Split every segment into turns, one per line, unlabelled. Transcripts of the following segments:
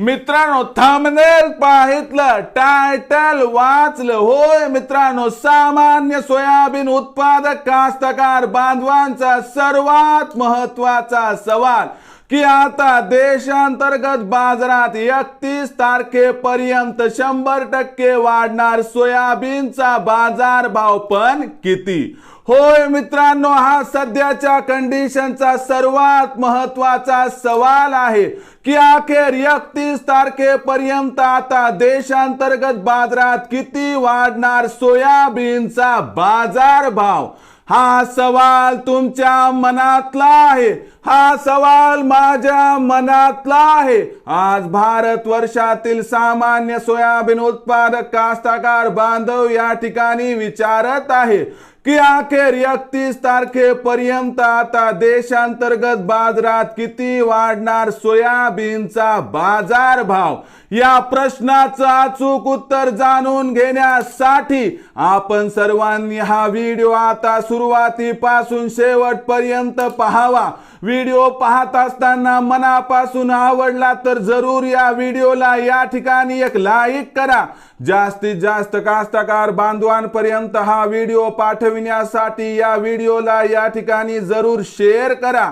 मित्रांनो थांबनेल पाहितलं टायटल वाचलं. होय मित्रांनो सामान्य सोयाबीन उत्पादक कास्तकार बांधवांचा सर्वात महत्त्वाचा सवाल की आता देशांतर्गत बाजारात एकतीस तारखेपर्यंत शंभर टक्के वाढणार सोयाबीनचा बाजार भाव पण किती? होय मित्रांनो हा सध्याच्या कंडिशनचा सर्वात महत्त्वाचा सवाल आहे की अखेर एकतीस तारखेपर्यंत आता देशांतर्गत बाजारात किती वाढणार सोयाबीनचा बाजार भाव? हा सवाल तुमच्या मनातला आहे. हा सवाल माझ्या मनातला आहे. आज भारत वर्षातील सामान्य सोयाबीन उत्पादक कास्तकार बांधव या ठिकाणी विचारत आहे. की अखेर एकतीस तारखेपर्यंत आता देशांतर्गत बाजारात किती वाढणार सोयाबीनचा बाजार भाव या प्रश्नाचं अचूक उत्तर जाणून घेण्यासाठी आपण सर्वांनी हा व्हिडिओ आता सुरुवातीपासून शेवटपर्यंत पाहावा. व्हिडिओ पाहत असताना मनापासून आवडला तर जरूर या व्हिडिओला या ठिकाणी एक लाईक करा. जास्तीत जास्त कास्तकार बांधवांपर्यंत हा व्हिडिओ पाठव. पाठविण्यासाठी या व्हिडिओला या ठिकाणी जरूर शेअर करा.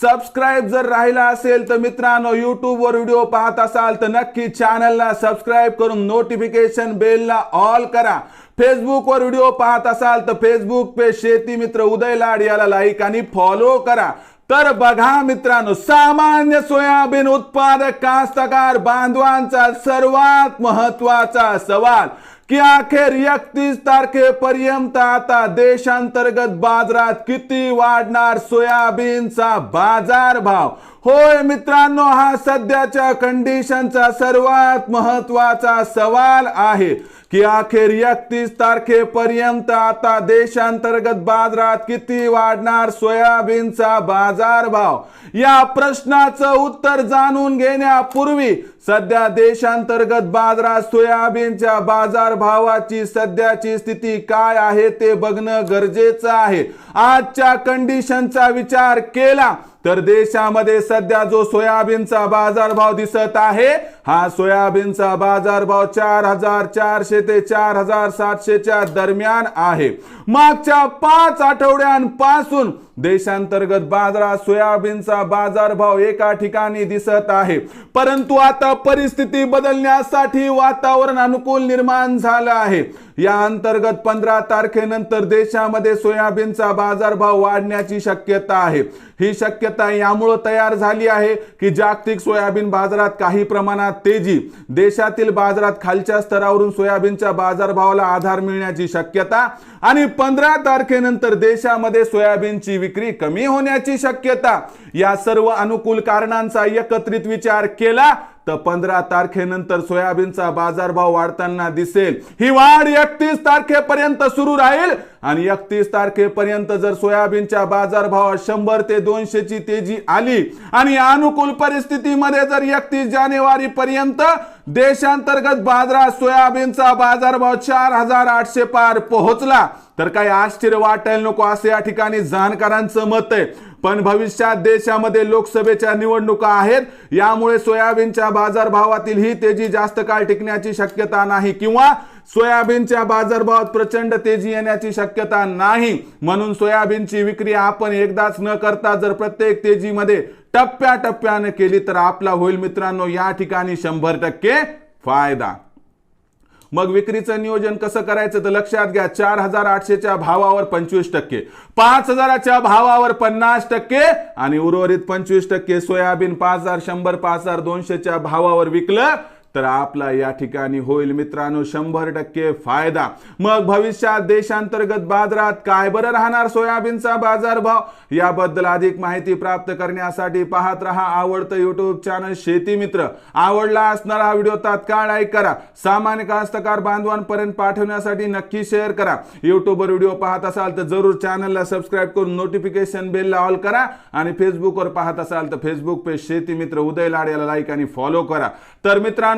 सबस्क्राईब जर राहिला असेल तर मित्रांनो यूट्यूबवर व्हिडिओ पाहत असाल तर नक्की चॅनलला सबस्क्राईब करून नोटिफिकेशन बेलला ऑल करा. फेसबुकवर व्हिडिओ पाहत असाल तर फेसबुक पे शेती मित्र उदय लाड याला लाईक आणि फॉलो करा. तर बघा मित्रांनो सामान्य सोयाबीन उत्पादक कास्तकार बांधवांचा सर्वात महत्त्वाचा सवाल. की अखेर एकतीस तारखेपर्यंत आता देशांतर्गत बाजारात किती वाढणार सोयाबीनचा बाजार भाव होय मित्रांनो हा सध्याच्या कंडिशनचा सर्वात महत्त्वाचा सवाल आहे की अखेर एकतीस तारखेपर्यंत आता देशांतर्गत बाजारात किती वाढणार सोयाबीनचा बाजार भाव या प्रश्नाचं उत्तर जाणून घेण्यापूर्वी सध्या देशांतर्गत बाजारात सोयाबीनच्या बाजार भावाची सध्याची स्थिती काय आहे ते बघणं गरजेचं आहे. आजच्या कंडिशनचा विचार केला तर देशामध्ये सध्या जो सोयाबीनचा बाजारभाव दिसत आहे हा सोयाबीनचा बाजारभाव चार हजार चारशे ते चार हजार सातशेच्या दरम्यान आहे. मागच्या पाच आठवड्यांपासून देशांतर्गत बाजारात सोयाबीनचा बाजारभाव एका ठिकाणी दिसत आहे. परंतु आता परिस्थिती बदलण्यासाठी वातावरण अनुकूल निर्माण झालं आहे. या अंतर्गत पंधरा तारखेनंतर देशामध्ये सोयाबीनचा बाजारभाव वाढण्याची शक्यता आहे. ही शक्यता यामुळं तयार झाली आहे की जागतिक सोयाबीन बाजारात काही प्रमाणात तेजी. देशातील बाजारात खालच्या स्तरावरून सोयाबीनच्या बाजारभावाला आधार मिळण्याची शक्यता आणि पंधरा तारखेनंतर देशामध्ये सोयाबीनची विक्री कमी होण्याची शक्यता. या सर्व अनुकूल कारणांचा एकत्रित विचार केला तर पंधरा तारखेनंतर सोयाबीनचा बाजारभाव वाढताना दिसेल. ही वाढ एकतीस तारखेपर्यंत सुरू राहील. आणि एकतीस तारखेपर्यंत जर सोयाबीनच्या बाजारभावात शंभर ते दोनशेची तेजी आली आणि अनुकूल परिस्थितीमध्ये जर एकतीस जानेवारी पर्यंत देशांतर्गत बाजारात सोयाबीनचा बाजारभाव चार हजार आठशे पार पोहोचला तर काही आश्चर्य वाटायला नको असे या ठिकाणी जाणकारांचं मत आहे. पण भविष्यात देशामध्ये लोकसभेच्या निवडणुका आहेत. यामुळे सोयाबीनच्या बाजारभावातील ही तेजी जास्त काळ टिकण्याची शक्यता नाही किंवा सोयाबीनच्या बाजारभावात प्रचंड तेजी येण्याची शक्यता नाही. म्हणून सोयाबीनची विक्री आपण एकदाच न करता जर प्रत्येक तेजीमध्ये टप्प्या टप्प्याने केली तर आपला होईल मित्रांनो या ठिकाणी शंभर टक्के फायदा. मग विक्रीचं नियोजन कसं करायचं तर लक्षात घ्या चार हजार आठशेच्या भावावर पंचवीस टक्के पाच हजाराच्या भावावर पन्नास टक्के आणि उर्वरित पंचवीस टक्के सोयाबीन पाच हजार शंभर पाच हजार दोनशेच्या भावावर विकलं तर आपला या ठिकाणी होईल मित्रांनो शंभर टक्के फायदा. मग भविष्यात देशांतर्गत बाजारात काय बरं राहणार? सोयाबीनचा बाजारभाव? याबद्दल अधिक माहिती प्राप्त करण्यासाठी पाहत रहा आवडतं युट्यूब चॅनल शेती मित्र. आवडला असणारा हा व्हिडिओ तात्काळ लाईक करा. सामान्य कास्तकार बांधवांपर्यंत पाठवण्यासाठी नक्की शेअर करा. युट्यूबवर व्हिडिओ पाहत असाल तर जरूर चॅनलला सबस्क्राईब करून नोटिफिकेशन बेलला ऑल करा आणि फेसबुकवर पाहत असाल तर फेसबुक पेज शेती मित्र उदय लाड याला लाईक आणि फॉलो करा. तर मित्रांनो